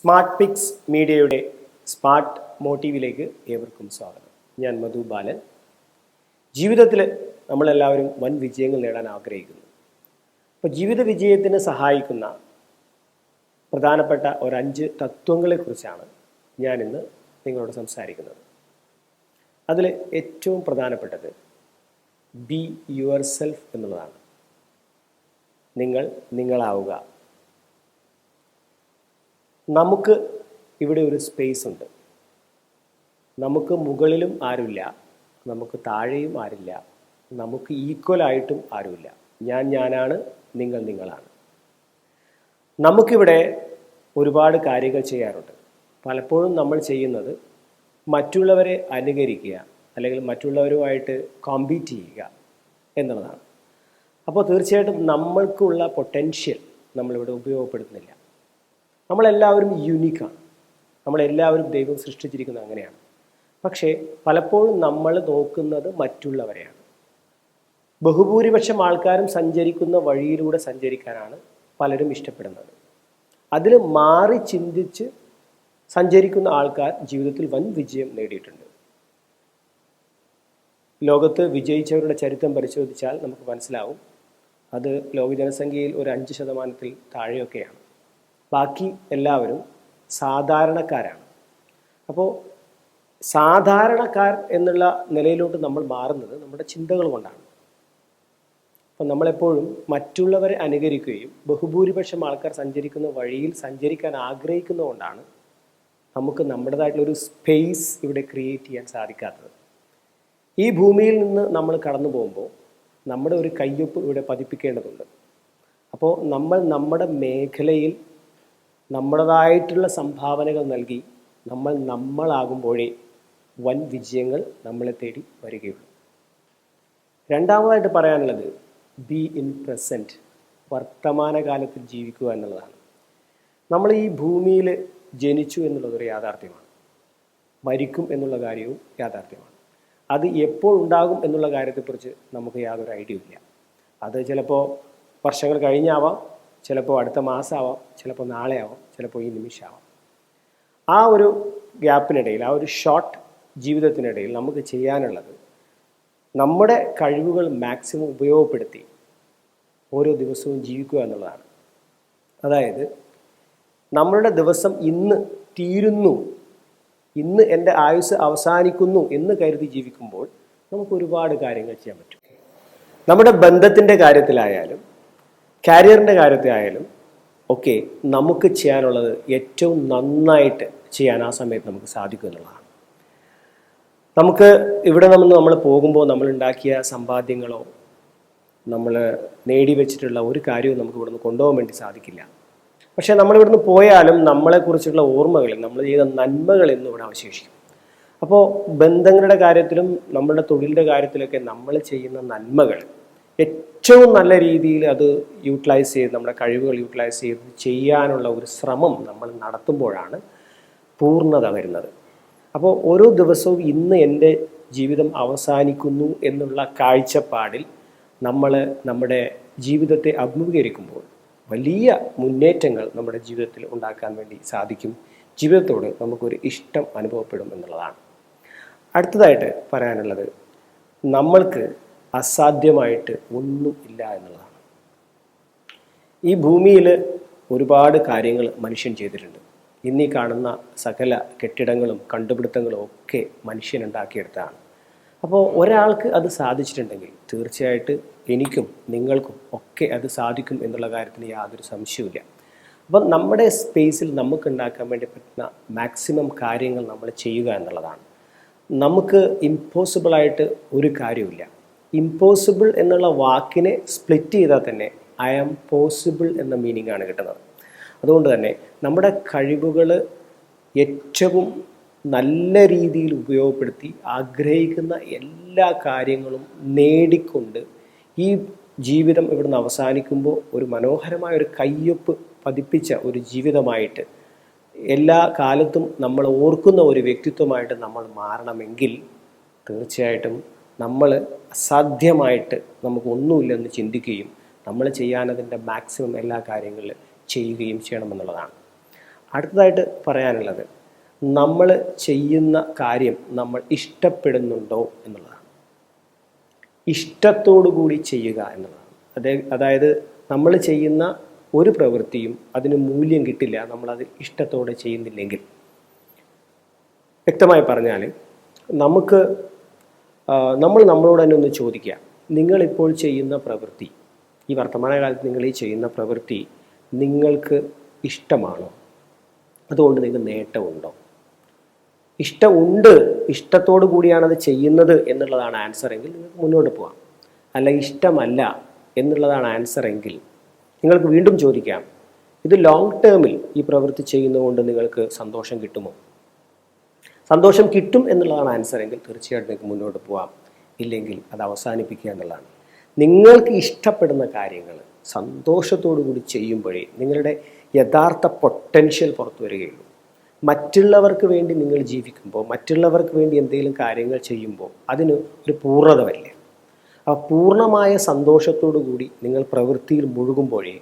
Smart pics മീഡിയയുടെ smart മോട്ടീവിലേക്ക് ഏവർക്കും സ്വാഗതം. ഞാൻ മധു ബാലൻ. ജീവിതത്തിൽ നമ്മളെല്ലാവരും വൻ വിജയങ്ങൾ നേടാൻ ആഗ്രഹിക്കുന്നു. അപ്പോൾ ജീവിത വിജയത്തിന് സഹായിക്കുന്ന പ്രധാനപ്പെട്ട ഒരഞ്ച് തത്വങ്ങളെക്കുറിച്ചാണ് ഞാനിന്ന് നിങ്ങളോട് സംസാരിക്കുന്നത്. അതിൽ ഏറ്റവും പ്രധാനപ്പെട്ടത് ബി യുവർ സെൽഫ് എന്നുള്ളതാണ്. നിങ്ങൾ നിങ്ങളാവുക. നമുക്ക് ഇവിടെ ഒരു സ്പേസ് ഉണ്ട്. നമുക്ക് മുകളിലും ആരുമില്ല. നമുക്ക് താഴെയും ആരില്ല. നമുക്ക് ഈക്വലായിട്ടും ആരുമില്ല. ഞാൻ ഞാനാണ് നിങ്ങൾ നിങ്ങളാണ്. നമുക്കിവിടെ ഒരുപാട് കാര്യങ്ങൾ ചെയ്യാറുണ്ട്. പലപ്പോഴും നമ്മൾ ചെയ്യുന്നത് മറ്റുള്ളവരെ അനുകരിക്കുക അല്ലെങ്കിൽ മറ്റുള്ളവരുമായിട്ട് കോമ്പീറ്റ് ചെയ്യുക എന്നുള്ളതാണ്. അപ്പോൾ തീർച്ചയായിട്ടും നമ്മൾക്കുള്ള പൊട്ടൻഷ്യൽ നമ്മളിവിടെ ഉപയോഗപ്പെടുത്തുന്നില്ല. നമ്മളെല്ലാവരും യുണീക്കാണ് നമ്മളെല്ലാവരും ദൈവം സൃഷ്ടിച്ചിരിക്കുന്നത് അങ്ങനെയാണ്. പക്ഷേ പലപ്പോഴും നമ്മൾ നോക്കുന്നത് മറ്റുള്ളവരെയാണ്. ബഹുഭൂരിപക്ഷം ആൾക്കാരും സഞ്ചരിക്കുന്ന വഴിയിലൂടെ സഞ്ചരിക്കാനാണ് പലരും ഇഷ്ടപ്പെടുന്നത്. അതിൽ മാറി ചിന്തിച്ച് സഞ്ചരിക്കുന്ന ആൾക്കാർ ജീവിതത്തിൽ വൻ വിജയം നേടിയിട്ടുണ്ട്. ലോകത്ത് വിജയിച്ചവരുടെ ചരിത്രം പരിശോധിച്ചാൽ നമുക്ക് മനസ്സിലാവും. അത് ലോക ജനസംഖ്യയിൽ ഒരു അഞ്ച് ശതമാനത്തിൽ താഴെയൊക്കെയാണ്. ബാക്കി എല്ലാവരും സാധാരണക്കാരാണ്. അപ്പോൾ സാധാരണക്കാർ എന്നുള്ള നിലയിലോട്ട് നമ്മൾ മാറുന്നത് നമ്മുടെ ചിന്തകൾ കൊണ്ടാണ്. അപ്പം നമ്മളെപ്പോഴും മറ്റുള്ളവരെ അനുകരിക്കുകയും ബഹുഭൂരിപക്ഷം ആൾക്കാർ സഞ്ചരിക്കുന്ന വഴിയിൽ സഞ്ചരിക്കാൻ ആഗ്രഹിക്കുന്നതുകൊണ്ടാണ് നമുക്ക് നമ്മുടേതായിട്ടുള്ളൊരു സ്പേസ് ഇവിടെ ക്രിയേറ്റ് ചെയ്യാൻ സാധിക്കാത്തത്. ഈ ഭൂമിയിൽ നിന്ന് നമ്മൾ കടന്നു പോകുമ്പോൾ നമ്മുടെ ഒരു കയ്യൊപ്പ് ഇവിടെ പതിപ്പിക്കേണ്ടതുണ്ട്. അപ്പോൾ നമ്മൾ നമ്മുടെ മേഖലയിൽ നമ്മുടേതായിട്ടുള്ള സംഭാവനകൾ നൽകി നമ്മൾ നമ്മളാകുമ്പോഴേ വൻ വിജയങ്ങൾ നമ്മളെ തേടി വരികയുള്ളൂ. രണ്ടാമതായിട്ട് പറയാനുള്ളത് ബി ഇൻ പ്രസന്റ് വർത്തമാനകാലത്തിൽ ജീവിക്കുക എന്നുള്ളതാണ്. നമ്മൾ ഈ ഭൂമിയിൽ ജനിച്ചു എന്നുള്ളതൊരു യാഥാർത്ഥ്യമാണ്. മരിക്കും എന്നുള്ള കാര്യവും യാഥാർത്ഥ്യമാണ്. അത് എപ്പോൾ ഉണ്ടാകും എന്നുള്ള കാര്യത്തെക്കുറിച്ച് നമുക്ക് യാതൊരു ഐഡിയ ഇല്ല. അത് ചിലപ്പോൾ വർഷങ്ങൾ കഴിഞ്ഞാവാം ചിലപ്പോൾ അടുത്ത മാസമാവാം ചിലപ്പോൾ നാളെ ആവാം ചിലപ്പോൾ ഈ നിമിഷമാവാം. ആ ഒരു ഗ്യാപ്പിനിടയിൽ ആ ഒരു ഷോർട്ട് ജീവിതത്തിനിടയിൽ നമുക്ക് ചെയ്യാനുള്ളത് നമ്മുടെ കഴിവുകൾ മാക്സിമം ഉപയോഗപ്പെടുത്തി ഓരോ ദിവസവും ജീവിക്കുക എന്നുള്ളതാണ്. അതായത് നമ്മളുടെ ദിവസം ഇന്ന് തീരുന്നു ഇന്ന് എന്റെ ആയുസ് അവസാനിക്കുന്നു എന്ന് കരുതി ജീവിക്കുമ്പോൾ നമുക്ക് ഒരുപാട് കാര്യങ്ങൾ ചെയ്യാൻ പറ്റും. നമ്മുടെ ബന്ധത്തിന്റെ കാര്യത്തിലായാലും കാരിയറിന്റെ കാര്യത്തിലായാലും ഒക്കെ നമുക്ക് ചെയ്യാനുള്ളത് ഏറ്റവും നന്നായിട്ട് ചെയ്യാൻ ആ സമയത്ത് നമുക്ക് സാധിക്കും എന്നുള്ളതാണ്. നമുക്ക് ഇവിടെ നമ്മൾ നമ്മൾ പോകുമ്പോൾ നമ്മൾ ഉണ്ടാക്കിയ സമ്പാദ്യങ്ങളോ നമ്മൾ നേടി വെച്ചിട്ടുള്ള ഒരു കാര്യവും നമുക്ക് ഇവിടുന്ന് കൊണ്ടുപോകാൻ വേണ്ടി സാധിക്കില്ല. പക്ഷേ നമ്മളിവിടുന്ന് പോയാലും നമ്മളെക്കുറിച്ചുള്ള ഓർമ്മകൾ നമ്മൾ ചെയ്ത നന്മകൾ എന്നും ഇവിടെ അവശേഷിക്കും. അപ്പോൾ ബന്ധങ്ങളുടെ കാര്യത്തിലും നമ്മളുടെ തൊഴിലിന്റെ കാര്യത്തിലൊക്കെ നമ്മൾ ചെയ്യുന്ന നന്മകൾ ഏറ്റവും നല്ല രീതിയിൽ അത് യൂട്ടിലൈസ് ചെയ്ത് നമ്മുടെ കഴിവുകൾ യൂട്ടിലൈസ് ചെയ്ത് ചെയ്യാനുള്ള ഒരു ശ്രമം നമ്മൾ നടത്തുമ്പോഴാണ് പൂർണത വരുന്നത്. അപ്പോൾ ഓരോ ദിവസവും ഇന്ന് എന്റെ ജീവിതം അവസാനിക്കുന്നു എന്നുള്ള കാഴ്ചപ്പാടിൽ നമ്മൾ നമ്മുടെ ജീവിതത്തെ അഭിമുഖീകരിക്കുമ്പോൾ വലിയ മുന്നേറ്റങ്ങൾ നമ്മുടെ ജീവിതത്തിൽ ഉണ്ടാക്കാൻ വേണ്ടി സാധിക്കും. ജീവിതത്തോട് നമുക്കൊരു ഇഷ്ടം അനുഭവപ്പെടും എന്നുള്ളതാണ്. അടുത്തതായിട്ട് പറയാനുള്ളത് നമ്മൾക്ക് അസാധ്യമായിട്ട് ഒന്നും ഇല്ല എന്നുള്ളതാണ്. ഈ ഭൂമിയിൽ ഒരുപാട് കാര്യങ്ങൾ മനുഷ്യൻ ചെയ്തിട്ടുണ്ട്. ഇന്നീ കാണുന്ന സകല കെട്ടിടങ്ങളും കണ്ടുപിടുത്തങ്ങളും ഒക്കെ മനുഷ്യൻ ഉണ്ടാക്കിയെടുത്താണ് അപ്പോൾ ഒരാൾക്ക് അത് സാധിച്ചിട്ടുണ്ടെങ്കിൽ തീർച്ചയായിട്ട് എനിക്കും നിങ്ങൾക്കും ഒക്കെ അത് സാധിക്കും എന്നുള്ള കാര്യത്തിന് യാതൊരു സംശയവുമില്ല. അപ്പം നമ്മുടെ സ്പേസിൽ നമുക്ക് ഉണ്ടാക്കാൻ വേണ്ടി പറ്റുന്ന മാക്സിമം കാര്യങ്ങൾ നമ്മൾ ചെയ്യുക എന്നുള്ളതാണ്. നമുക്ക് ഇമ്പോസിബിളായിട്ട് ഒരു കാര്യമില്ല ഇമ്പോസിബിൾ എന്നുള്ള വാക്കിനെ സ്പ്ലിറ്റ് ചെയ്താൽ തന്നെ ഐ ആം പോസിബിൾ എന്ന മീനിങ് ആണ് കിട്ടുന്നത്. അതുകൊണ്ട് തന്നെ നമ്മുടെ കഴിവുകൾ ഏറ്റവും നല്ല രീതിയിൽ ഉപയോഗപ്പെടുത്തി ആഗ്രഹിക്കുന്ന എല്ലാ കാര്യങ്ങളും നേടിക്കൊണ്ട് ഈ ജീവിതം ഇവിടുന്ന് അവസാനിക്കുമ്പോൾ ഒരു മനോഹരമായ ഒരു കയ്യൊപ്പ് പതിപ്പിച്ച ഒരു ജീവിതമായിട്ട് എല്ലാ കാലത്തും നമ്മൾ ഓർക്കുന്ന ഒരു വ്യക്തിത്വമായിട്ട് നമ്മൾ മാറണമെങ്കിൽ തീർച്ചയായിട്ടും നമ്മൾ അസാധ്യമായിട്ട് നമുക്കൊന്നുമില്ലെന്ന് ചിന്തിക്കുകയും നമ്മൾ ചെയ്യാനതിന്റെ മാക്സിമം എല്ലാ കാര്യങ്ങളിലും ചെയ്യുകയും ചെയ്യണമെന്നുള്ളതാണ്. അടുത്തതായിട്ട് പറയാനുള്ളത് നമ്മൾ ചെയ്യുന്ന കാര്യം നമ്മൾ ഇഷ്ടപ്പെടുന്നുണ്ടോ എന്നുള്ളതാണ്. കൂടി ചെയ്യുക എന്നുള്ളതാണ്. അതേ അതായത് നമ്മൾ ചെയ്യുന്ന ഒരു പ്രവൃത്തിയും അതിന് മൂല്യം കിട്ടില്ല നമ്മളത് ഇഷ്ടത്തോടെ ചെയ്യുന്നില്ലെങ്കിൽ. വ്യക്തമായി പറഞ്ഞാൽ നമുക്ക് നമ്മൾ നമ്മളോട് തന്നെ ഒന്ന് ചോദിക്കുക. നിങ്ങളിപ്പോൾ ചെയ്യുന്ന പ്രവൃത്തി ഈ വർത്തമാനകാലത്ത് നിങ്ങൾ ഈ ചെയ്യുന്ന പ്രവൃത്തി നിങ്ങൾക്ക് ഇഷ്ടമാണോ? അതുകൊണ്ട് നിങ്ങൾക്ക് നേട്ടമുണ്ടോ? ഇഷ്ടമുണ്ട് ഇഷ്ടത്തോടു കൂടിയാണ് അത് ചെയ്യുന്നത് എന്നുള്ളതാണ് ആൻസർ എങ്കിൽ നിങ്ങൾക്ക് മുന്നോട്ട് പോകാം. അല്ല ഇഷ്ടമല്ല എന്നുള്ളതാണ് ആൻസർ എങ്കിൽ നിങ്ങൾക്ക് വീണ്ടും ചോദിക്കാം. ഇത് ലോങ് ടേമിൽ ഈ പ്രവൃത്തി ചെയ്യുന്നതുകൊണ്ട് നിങ്ങൾക്ക് സന്തോഷം കിട്ടുമോ? സന്തോഷം കിട്ടും എന്നുള്ളതാണ് ആൻസർ എങ്കിൽ തീർച്ചയായിട്ടും നിങ്ങൾക്ക് മുന്നോട്ട് പോകാം ഇല്ലെങ്കിൽ അത് അവസാനിപ്പിക്കുക എന്നുള്ളതാണ്. നിങ്ങൾക്ക് ഇഷ്ടപ്പെടുന്ന കാര്യങ്ങൾ സന്തോഷത്തോടു കൂടി ചെയ്യുമ്പോഴേ നിങ്ങളുടെ യഥാർത്ഥ പൊട്ടൻഷ്യൽ പുറത്തു വരികയുള്ളൂ. മറ്റുള്ളവർക്ക് വേണ്ടി നിങ്ങൾ ജീവിക്കുമ്പോൾ മറ്റുള്ളവർക്ക് വേണ്ടി എന്തെങ്കിലും കാര്യങ്ങൾ ചെയ്യുമ്പോൾ അതിന് ഒരു പൂർണത വരില്ല ആ പൂർണമായ സന്തോഷത്തോടു കൂടി നിങ്ങൾ പ്രവൃത്തിയിൽ മുഴുകുമ്പോഴേ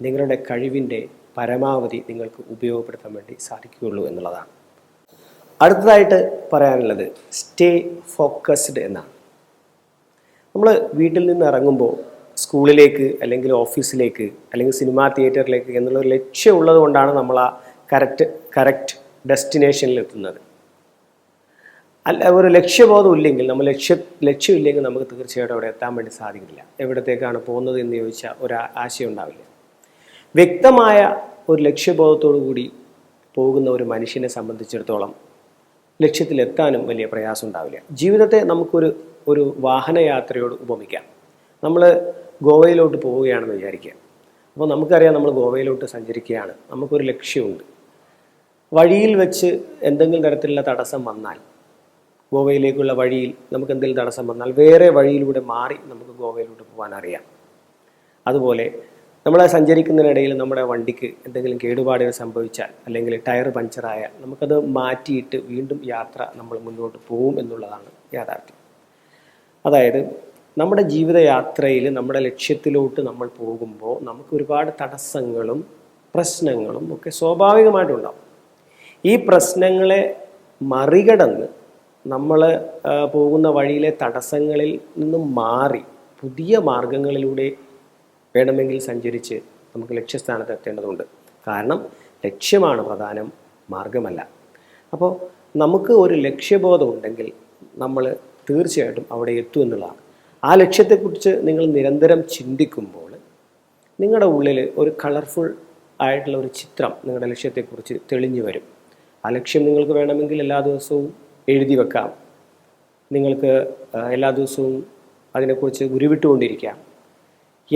നിങ്ങളുടെ കഴിവിന്റെ പരമാവധി നിങ്ങൾക്ക് ഉപയോഗപ്പെടുത്താൻ വേണ്ടി സാധിക്കുകയുള്ളൂ എന്നുള്ളതാണ്. അടുത്തതായിട്ട് പറയാനുള്ളത് സ്റ്റേ ഫോക്കസ്ഡ് എന്നാണ്. നമ്മൾ വീട്ടിൽ നിന്ന് ഇറങ്ങുമ്പോൾ സ്കൂളിലേക്ക് അല്ലെങ്കിൽ ഓഫീസിലേക്ക് അല്ലെങ്കിൽ സിനിമാ തിയേറ്ററിലേക്ക് എന്നുള്ളൊരു ലക്ഷ്യമുള്ളത് കൊണ്ടാണ് നമ്മൾ ആ കറക്റ്റ് കറക്റ്റ് ഡെസ്റ്റിനേഷനിൽ എത്തുന്നത്. അല്ല ഒരു ലക്ഷ്യബോധം ഇല്ലെങ്കിൽ നമ്മൾ ലക്ഷ്യ ലക്ഷ്യമില്ലെങ്കിൽ നമുക്ക് തീർച്ചയായിട്ടും അവിടെ എത്താൻ വേണ്ടി സാധിക്കില്ല എവിടത്തേക്കാണ് പോകുന്നത് എന്ന് ചോദിച്ചാൽ ഒരു ആശയം ഉണ്ടാവില്ല. വ്യക്തമായ ഒരു ലക്ഷ്യബോധത്തോടു കൂടി പോകുന്ന ഒരു മനുഷ്യനെ സംബന്ധിച്ചിടത്തോളം ലക്ഷ്യത്തിലെത്താനും വലിയ പ്രയാസം ഉണ്ടാവില്ല. ജീവിതത്തെ നമുക്കൊരു ഒരു വാഹനയാത്രയോട് ഉപമിക്കാം. നമ്മൾ ഗോവയിലോട്ട് പോവുകയാണെന്ന് വിചാരിക്കുക. അപ്പോൾ നമുക്കറിയാം നമ്മൾ ഗോവയിലോട്ട് സഞ്ചരിക്കുകയാണ്. നമുക്കൊരു ലക്ഷ്യമുണ്ട്. വഴിയിൽ വെച്ച് എന്തെങ്കിലും തരത്തിലുള്ള തടസ്സം വന്നാൽ ഗോവയിലേക്കുള്ള വഴിയിൽ നമുക്ക് എന്തെങ്കിലും തടസ്സം വന്നാൽ വേറെ വഴിയിലൂടെ മാറി നമുക്ക് ഗോവയിലോട്ട് പോകാൻ അറിയാം. അതുപോലെ നമ്മൾ സഞ്ചരിക്കുന്നതിനിടയിൽ നമ്മുടെ വണ്ടിക്ക് എന്തെങ്കിലും കേടുപാടുകൾ സംഭവിച്ചാൽ അല്ലെങ്കിൽ ടയർ പഞ്ചറായാൽ നമുക്കത് മാറ്റിയിട്ട് വീണ്ടും യാത്ര നമ്മൾ മുന്നോട്ട് പോകും എന്നുള്ളതാണ് യാഥാർത്ഥ്യം. അതായത് നമ്മുടെ ജീവിതയാത്രയിൽ നമ്മുടെ ലക്ഷ്യത്തിലോട്ട് നമ്മൾ പോകുമ്പോൾ നമുക്ക് ഒരുപാട് തടസ്സങ്ങളും പ്രശ്നങ്ങളും ഒക്കെ സ്വാഭാവികമായിട്ടുണ്ടാവും. ഈ പ്രശ്നങ്ങളെ മറികടന്ന് നമ്മൾ പോകുന്ന വഴിയിലെ തടസ്സങ്ങളിൽ നിന്നും മാറി പുതിയ മാർഗങ്ങളിലൂടെ വേണമെങ്കിൽ സഞ്ചരിച്ച് നമുക്ക് ലക്ഷ്യസ്ഥാനത്ത് എത്തേണ്ടതുണ്ട്. കാരണം ലക്ഷ്യമാണ് പ്രധാനം മാർഗമല്ല അപ്പോൾ നമുക്ക് ഒരു ലക്ഷ്യബോധം ഉണ്ടെങ്കിൽ നമ്മൾ തീർച്ചയായിട്ടും അവിടെ എത്തും എന്നുള്ളതാണ്. ആ ലക്ഷ്യത്തെക്കുറിച്ച് നിങ്ങൾ നിരന്തരം ചിന്തിക്കുമ്പോൾ നിങ്ങളുടെ ഉള്ളിൽ ഒരു കളർഫുൾ ആയിട്ടുള്ള ഒരു ചിത്രം നിങ്ങളുടെ ലക്ഷ്യത്തെക്കുറിച്ച് തെളിഞ്ഞു വരും. ആ ലക്ഷ്യം നിങ്ങൾക്ക് വേണമെങ്കിൽ എല്ലാ ദിവസവും എഴുതി വെക്കാം. നിങ്ങൾക്ക് എല്ലാ ദിവസവും അതിനെക്കുറിച്ച് ഉരുവിട്ടുകൊണ്ടിരിക്കാം.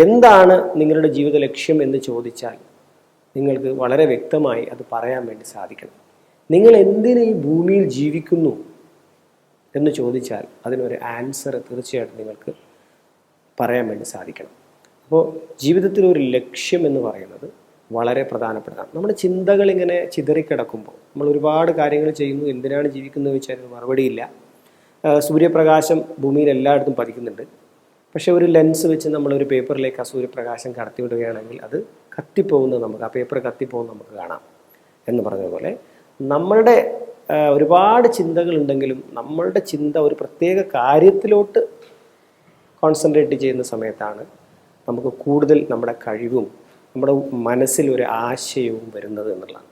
എന്താണ് നിങ്ങളുടെ ജീവിത ലക്ഷ്യം എന്ന് ചോദിച്ചാൽ നിങ്ങൾക്ക് വളരെ വ്യക്തമായി അത് പറയാൻ വേണ്ടി സാധിക്കണം. നിങ്ങൾ എന്തിന് ഈ ഭൂമിയിൽ ജീവിക്കുന്നു എന്ന് ചോദിച്ചാൽ അതിനൊരു ആൻസർ തീർച്ചയായിട്ടും നിങ്ങൾക്ക് പറയാൻ വേണ്ടി സാധിക്കണം. അപ്പോൾ ജീവിതത്തിൽ ഒരു ലക്ഷ്യം എന്ന് പറയുന്നത് വളരെ പ്രധാനപ്പെട്ടതാണ്. നമ്മുടെ ചിന്തകൾ ഇങ്ങനെ ചിതറിക്കിടക്കുമ്പോൾ നമ്മൾ ഒരുപാട് കാര്യങ്ങൾ ചെയ്യുന്നു എന്തിനാണ് ജീവിക്കുന്നത് അതിന് മറുപടിയില്ല. സൂര്യപ്രകാശം ഭൂമിയിൽ എല്ലായിടത്തും പതിക്കുന്നുണ്ട്. പക്ഷേ ഒരു ലെൻസ് വെച്ച് നമ്മളൊരു പേപ്പറിലേക്ക് ആ സൂര്യപ്രകാശം കടത്തിവിടുകയാണെങ്കിൽ അത് കത്തിപ്പോകുന്നത് നമുക്ക് ആ പേപ്പർ കത്തിപ്പോകുന്നത് നമുക്ക് കാണാം എന്ന് പറഞ്ഞതുപോലെ നമ്മളുടെ ഒരുപാട് ചിന്തകളുണ്ടെങ്കിലും നമ്മളുടെ ചിന്ത ഒരു പ്രത്യേക കാര്യത്തിലോട്ട് കോൺസെൻട്രേറ്റ് ചെയ്യുന്ന സമയത്താണ് നമുക്ക് കൂടുതൽ നമ്മുടെ കഴിവും നമ്മുടെ മനസ്സിൽ ഒരു ആശയവും വരുന്നത് എന്നുള്ളതാണ്.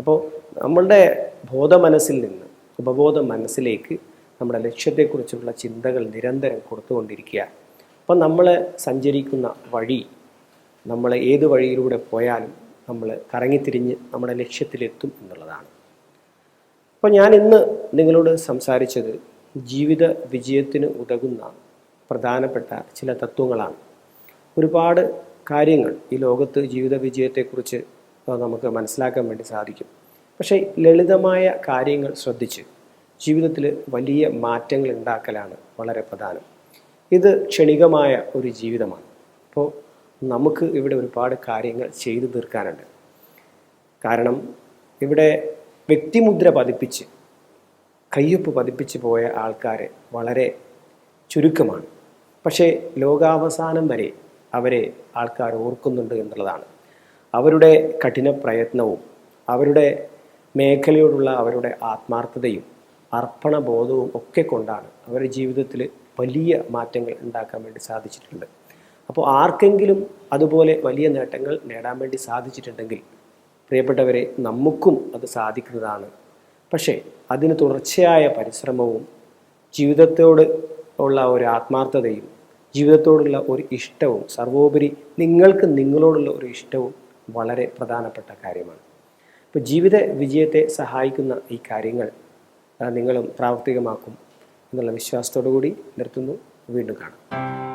അപ്പോൾ നമ്മളുടെ ബോധ മനസ്സിൽ നിന്ന് ഉപബോധ മനസ്സിലേക്ക് നമ്മുടെ ലക്ഷ്യത്തെക്കുറിച്ചുള്ള ചിന്തകൾ നിരന്തരം കൊടുത്തുകൊണ്ടിരിക്കുക അപ്പോൾ നമ്മൾ സഞ്ചരിക്കുന്ന വഴി നമ്മൾ ഏത് വഴിയിലൂടെ പോയാലും നമ്മൾ കറങ്ങിത്തിരിഞ്ഞ് നമ്മുടെ ലക്ഷ്യത്തിലെത്തും എന്നുള്ളതാണ്. അപ്പോൾ ഞാൻ ഇന്ന് നിങ്ങളോട് സംസാരിച്ചത് ജീവിത വിജയത്തിന് ഉതകുന്ന പ്രധാനപ്പെട്ട ചില തത്വങ്ങളാണ്. ഒരുപാട് കാര്യങ്ങൾ ഈ ലോകത്ത് ജീവിത വിജയത്തെക്കുറിച്ച് നമുക്ക് മനസ്സിലാക്കാൻ വേണ്ടി സാധിക്കും. പക്ഷേ ലളിതമായ കാര്യങ്ങൾ ശ്രദ്ധിച്ച് ജീവിതത്തിൽ വലിയ മാറ്റങ്ങൾ ഉണ്ടാക്കലാണ് വളരെ പ്രധാനം. ഇത് ക്ഷണികമായ ഒരു ജീവിതമാണ്. അപ്പോൾ നമുക്ക് ഇവിടെ ഒരുപാട് കാര്യങ്ങൾ ചെയ്തു തീർക്കാനുണ്ട്. കാരണം ഇവിടെ വ്യക്തിമുദ്ര പതിപ്പിച്ച് കയ്യൊപ്പ് പതിപ്പിച്ച് പോയ ആൾക്കാർ വളരെ ചുരുക്കമാണ്. പക്ഷേ ലോകാവസാനം വരെ അവരെ ആൾക്കാർ ഓർക്കുന്നുണ്ട് എന്നുള്ളതാണ്. അവരുടെ കഠിന പ്രയത്നവും അവരുടെ മേഖലയോടുള്ള അവരുടെ ആത്മാർത്ഥതയും അർപ്പണബോധവും ഒക്കെ കൊണ്ടാണ് അവരുടെ ജീവിതത്തിൽ വലിയ മാറ്റങ്ങൾ ഉണ്ടാക്കാൻ വേണ്ടി സാധിച്ചിട്ടുണ്ട്. അപ്പോൾ ആർക്കെങ്കിലും അതുപോലെ വലിയ നേട്ടങ്ങൾ നേടാൻ വേണ്ടി സാധിച്ചിട്ടുണ്ടെങ്കിൽ പ്രിയപ്പെട്ടവരെ നമുക്കും അത് സാധിക്കുന്നതാണ്. പക്ഷേ അതിന് തുടർച്ചയായ പരിശ്രമവും ജീവിതത്തോട് ഉള്ള ഒരു ആത്മാർത്ഥതയും ജീവിതത്തോടുള്ള ഒരു ഇഷ്ടവും സർവോപരി നിങ്ങൾക്ക് നിങ്ങളോടുള്ള ഒരു ഇഷ്ടവും വളരെ പ്രധാനപ്പെട്ട കാര്യമാണ്. ഇപ്പോൾ ജീവിത വിജയത്തെ സഹായിക്കുന്ന ഈ കാര്യങ്ങൾ നിങ്ങളും പ്രാവർത്തികമാക്കും. എന്നുള്ള വിശ്വാസത്തോടു കൂടി നിർത്തുന്നു. വീണ്ടും കാണാം.